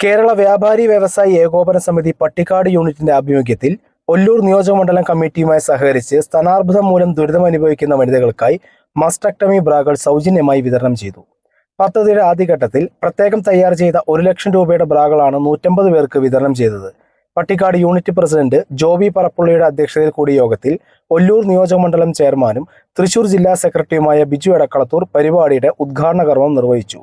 കേരള വ്യാപാരി വ്യവസായി ഏകോപന സമിതി പട്ടിക്കാട് യൂണിറ്റിന്റെ ആഭിമുഖ്യത്തിൽ ഒല്ലൂർ നിയോജകമണ്ഡലം കമ്മിറ്റിയുമായി സഹകരിച്ച് സ്ഥാനാർബുദം മൂലം ദുരിതം അനുഭവിക്കുന്ന വനിതകൾക്കായി മസ്റ്റക്ടമി ബ്രാകൾ സൗജന്യമായി വിതരണം ചെയ്തു. പദ്ധതിയുടെ ആദ്യഘട്ടത്തിൽ പ്രത്യേകം തയ്യാർ ചെയ്ത ഒരു ലക്ഷം രൂപയുടെ ബ്രാകളാണ് നൂറ്റമ്പത് പേർക്ക് വിതരണം ചെയ്തത്. പട്ടിക്കാട് യൂണിറ്റ് പ്രസിഡന്റ് ജോബി പറപ്പുള്ളിയുടെ അധ്യക്ഷതയിൽ കൂടിയ യോഗത്തിൽ ഒല്ലൂർ നിയോജകമണ്ഡലം ചെയർമാനും തൃശൂർ ജില്ലാ സെക്രട്ടറിയുമായ ബിജു എടക്കളത്തൂർ പരിപാടിയുടെ ഉദ്ഘാടന കർമ്മം നിർവഹിച്ചു.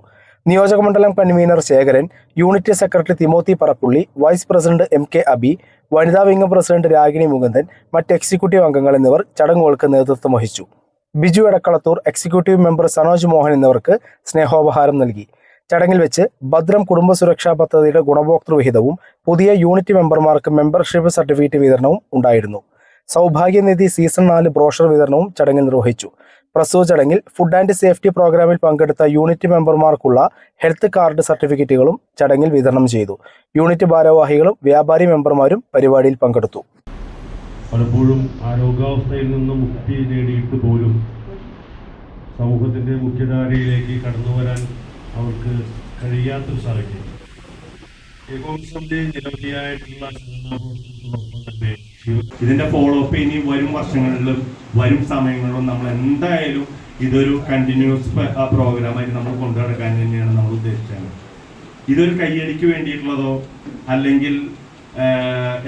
നിയോജകമണ്ഡലം convener Sekharan unit secretary Timothy Parappully vice president M K Abi വനിതാ വിംഗ് പ്രസിഡന്റ് രാഗിണി മുകുന്ദൻ മറ്റ് എക്സിക്യൂട്ടീവ് അംഗങ്ങൾ എന്നിവർ ചടങ്ങുകൾക്ക് നേതൃത്വം വഹിച്ചു. ബിജു എടക്കളത്തൂർ എക്സിക്യൂട്ടീവ് മെമ്പർ സനോജ് മോഹൻ എന്നിവർക്ക് സ്നേഹോപഹാരം നൽകി. ചടങ്ങിൽ വെച്ച് ഭദ്രം കുടുംബ സുരക്ഷാ പദ്ധതിയുടെ ഗുണഭോക്തൃ വിഹിതവും പുതിയ യൂണിറ്റ് മെമ്പർമാർക്ക് മെമ്പർഷിപ്പ് സർട്ടിഫിക്കറ്റ് വിതരണവും ഉണ്ടായിരുന്നു. സൗഭാഗ്യനിധി സീസൺ നാല് ബ്രോഷർ വിതരണവും ചടങ്ങിൽ നിർവഹിച്ചു. പ്രസ്തുത ചടങ്ങിൽ ഫുഡ് ആൻഡ് സേഫ്റ്റി പ്രോഗ്രാമിൽ പങ്കെടുത്ത യൂണിറ്റ് മെമ്പർമാർക്കുള്ള ഹെൽത്ത് കാർഡ് സർട്ടിഫിക്കറ്റുകളും ചടങ്ങിൽ വിതരണം ചെയ്തു. യൂണിറ്റ് ഭാരവാഹികളും വ്യാപാരി മെമ്പർമാരും പരിപാടിയിൽ പങ്കെടുത്തു. പലപ്പോഴും ആരോഗ്യാവസ്ഥയിൽ നിന്ന് മുക്തി നേടിയിട്ട് പോലും സമൂഹത്തിന്റെ മുഖ്യധാരയിലേക്ക് കടന്നു വരാൻ അവർക്ക് കഴിയാത്തൊരു സാഹചര്യം. ഏകോപനത്തിന്റെ നിരവധിയായിട്ടുള്ള തന്നെ ഇതിന്റെ ഫോളോ അപ്പ് ഇനി വരും വർഷങ്ങളിലും വരും സമയങ്ങളിലും നമ്മൾ എന്തായാലും ഇതൊരു കണ്ടിന്യൂസ് പ്രോഗ്രാമായിട്ട് നമ്മൾ കൊണ്ടു നടക്കാൻ തന്നെയാണ് നമ്മൾ ഉദ്ദേശിച്ചത്. ഇതൊരു കയ്യടിക്ക് വേണ്ടിയിട്ടുള്ളതോ അല്ലെങ്കിൽ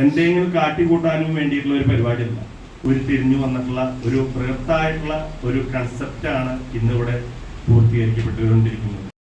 എന്തെങ്കിലും കാട്ടിക്കൂട്ടാനും വേണ്ടിയിട്ടുള്ള ഒരു പരിപാടിയല്ല. ഒരു തിരിഞ്ഞു വന്നിട്ടുള്ള ഒരു ബൃഹത്തായിട്ടുള്ള ഒരു കൺസെപ്റ്റാണ് ഇന്നിവിടെ പൂർത്തീകരിക്കപ്പെട്ടുകൊണ്ടിരിക്കുന്നത്.